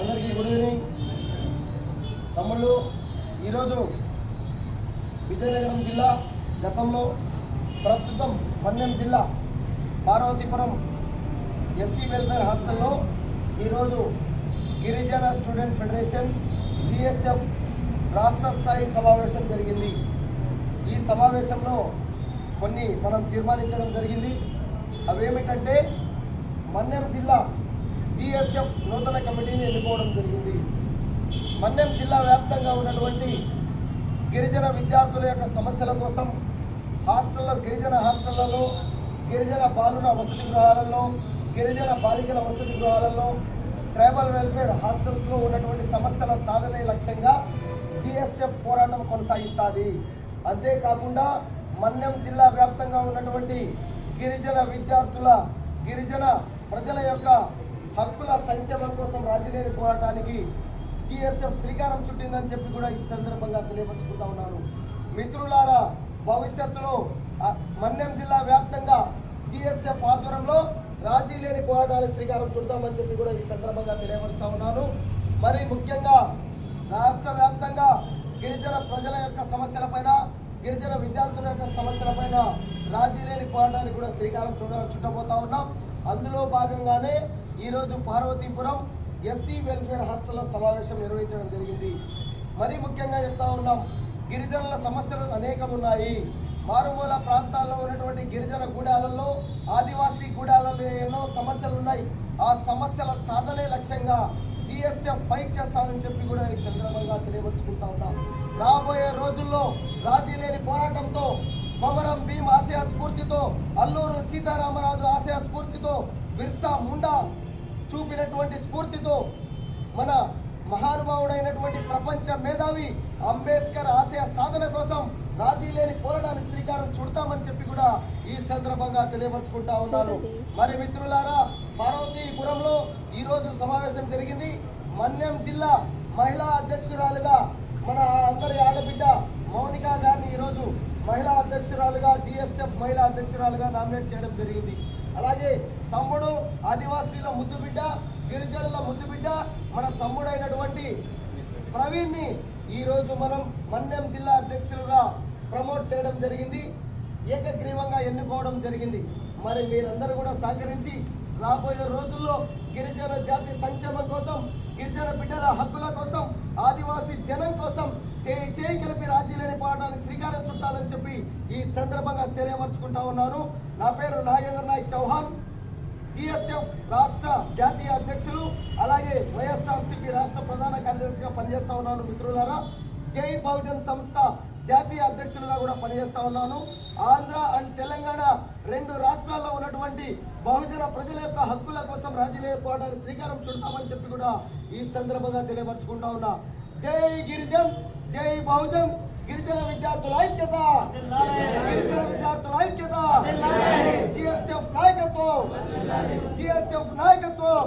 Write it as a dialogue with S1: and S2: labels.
S1: అందరికీ good evening. తమ్ముళ్ళు ఈరోజు విజయనగరం జిల్లా గతంలో ప్రస్తుతం మన్యం జిల్లా పార్వతీపురం ఎస్సీ వెల్ఫేర్ హాస్టల్లో ఈరోజు గిరిజన స్టూడెంట్ ఫెడరేషన్ జిఎస్ఎఫ్ రాష్ట్ర స్థాయి సమావేశం జరిగింది. ఈ సమావేశంలో కొన్ని మనం తీర్మానించడం జరిగింది. అవేమిటంటే మన్యం జిల్లా జిఎస్ఎఫ్ నూతన కమిటీని ఎన్నుకోవడం జరిగింది. మన్యం జిల్లా వ్యాప్తంగా ఉన్నటువంటి గిరిజన విద్యార్థుల యొక్క సమస్యల కోసం హాస్టల్లో గిరిజన హాస్టళ్ళలో గిరిజన బాలుర వసతి గృహాలలో గిరిజన బాలికల వసతి గృహాలలో ట్రైబల్ వెల్ఫేర్ హాస్టల్స్లో ఉన్నటువంటి సమస్యల సాధనే లక్ష్యంగా జిఎస్ఎఫ్ పోరాటం కొనసాగిస్తుంది. అంతేకాకుండా మన్యం జిల్లా వ్యాప్తంగా ఉన్నటువంటి గిరిజన విద్యార్థుల గిరిజన ప్రజల యొక్క హక్కుల సంక్షేమం కోసం రాజీలేని పోరాటానికి జిఎస్ఎఫ్ శ్రీకారం చుట్టిందని చెప్పి కూడా ఈ సందర్భంగా తెలియపరుచుకుంటా ఉన్నాను. మిత్రులారా భవిష్యత్తులో మన్యం జిల్లా వ్యాప్తంగా జిఎస్ఎఫ్ ఆధ్వర్యంలో రాజీ లేని పోరాటాలు శ్రీకారం చుడతామని చెప్పి కూడా ఈ సందర్భంగా తెలియపరుస్తా ఉన్నాను. మరి ముఖ్యంగా రాష్ట్ర వ్యాప్తంగా గిరిజన ప్రజల యొక్క సమస్యలపైన గిరిజన విద్యార్థుల యొక్క సమస్యలపైన రాజీ లేని పోరాటానికి కూడా శ్రీకారం చుట్ట చుట్టబోతా ఉన్నాం. అందులో భాగంగానే ఈరోజు పార్వతీపురం ఎస్సీ వెల్ఫేర్ హాస్టల్లో సమావేశం నిర్వహించడం జరిగింది. మరీ ముఖ్యంగా చెప్తా ఉన్నాం గిరిజనుల సమస్యలు అనేకం ఉన్నాయి. మారుమూల ప్రాంతాల్లో ఉన్నటువంటి గిరిజన గూడాలలో ఆదివాసీ గూడాలలో ఎన్నో సమస్యలు ఉన్నాయి. ఆ సమస్యల సాధనే లక్ష్యంగా జిఎస్ఎఫ్ ఫైట్ చేస్తానని చెప్పి కూడా ఈ సందర్భంగా తెలియపరుచుకుంటా ఉన్నాం. రాబోయే రోజుల్లో రాజీ లేని పోరాటంతో కొమరం భీమ్ ఆశయ స్ఫూర్తితో అల్లూరు సీతారామరాజు ఆశయ స్ఫూర్తితో బిర్సా ముండా చూపినటువంటి స్ఫూర్తితో మన మహానుభావుడైనటువంటి ప్రపంచ మేధావి అంబేద్కర్ ఆశయ సాధన కోసం రాజీ లేని పోరాటానికి శ్రీకారం చుడతామని చెప్పి కూడా ఈ సందర్భంగా తెలియపరుచుకుంటా ఉన్నాను. మరి మిత్రులారా పార్వతీపురంలో ఈరోజు సమావేశం జరిగింది. మన్యం జిల్లా మహిళా అధ్యక్షురాలుగా మన మహిళా అధ్యక్షురాలుగా జిఎస్ఎఫ్ మహిళా అధ్యక్షురాలుగా నామినేట్ చేయడం జరిగింది. అలాగే తమ్ముడు ఆదివాసీల ముద్దు బిడ్డ గిరిజనుల ముద్దు బిడ్డ మన తమ్ముడైనటువంటి ప్రవీణ్ని ఈరోజు మనం మన్యం జిల్లా అధ్యక్షులుగా ప్రమోట్ చేయడం జరిగింది. ఏకగ్రీవంగా ఎన్నుకోవడం జరిగింది. మరి మీరందరూ కూడా సహకరించి రాబోయే రోజుల్లో గిరిజన జాతి సంక్షేమం కోసం గిరిజన బిడ్డల హక్కుల కోసం ఆదివాసీ జనం కోసం చేయి చేయి కలిపి రాజీలేని పోరాటానికి శ్రీకారం చుట్టాలని చెప్పి ఈ సందర్భంగా తెలియపరుచుకుంటా ఉన్నాను. నా పేరు నాగేంద్ర నాయక్ చౌహాన్. జిఎస్ఎఫ్ రాష్ట్ర జాతీయ అధ్యక్షులు అలాగే వైఎస్ఆర్సీపీ రాష్ట్ర ప్రధాన కార్యదర్శిగా పనిచేస్తా ఉన్నాను మిత్రులారా. జై బహుజన్ సంస్థ జాతీయ అధ్యక్షులుగా కూడా పనిచేస్తూ ఉన్నాను. ఆంధ్ర అండ్ తెలంగాణ రెండు రాష్ట్రాల్లో ఉన్నటువంటి బహుజన ప్రజల యొక్క హక్కుల కోసం రాజీలేని పోరాటానికి శ్రీకారం చుడతామని చెప్పి కూడా ఈ సందర్భంగా తెలియపరచుకుంటా ఉన్నా. జై గిరిజన్ జై బహుజన్. గిరిజన విద్యార్థుల ఐక్యత. గిరిజన విద్యార్థుల ఐక్యత. జిఎస్ఎఫ్ నాయకత్వం. జిఎస్ఎఫ్ నాయకత్వం.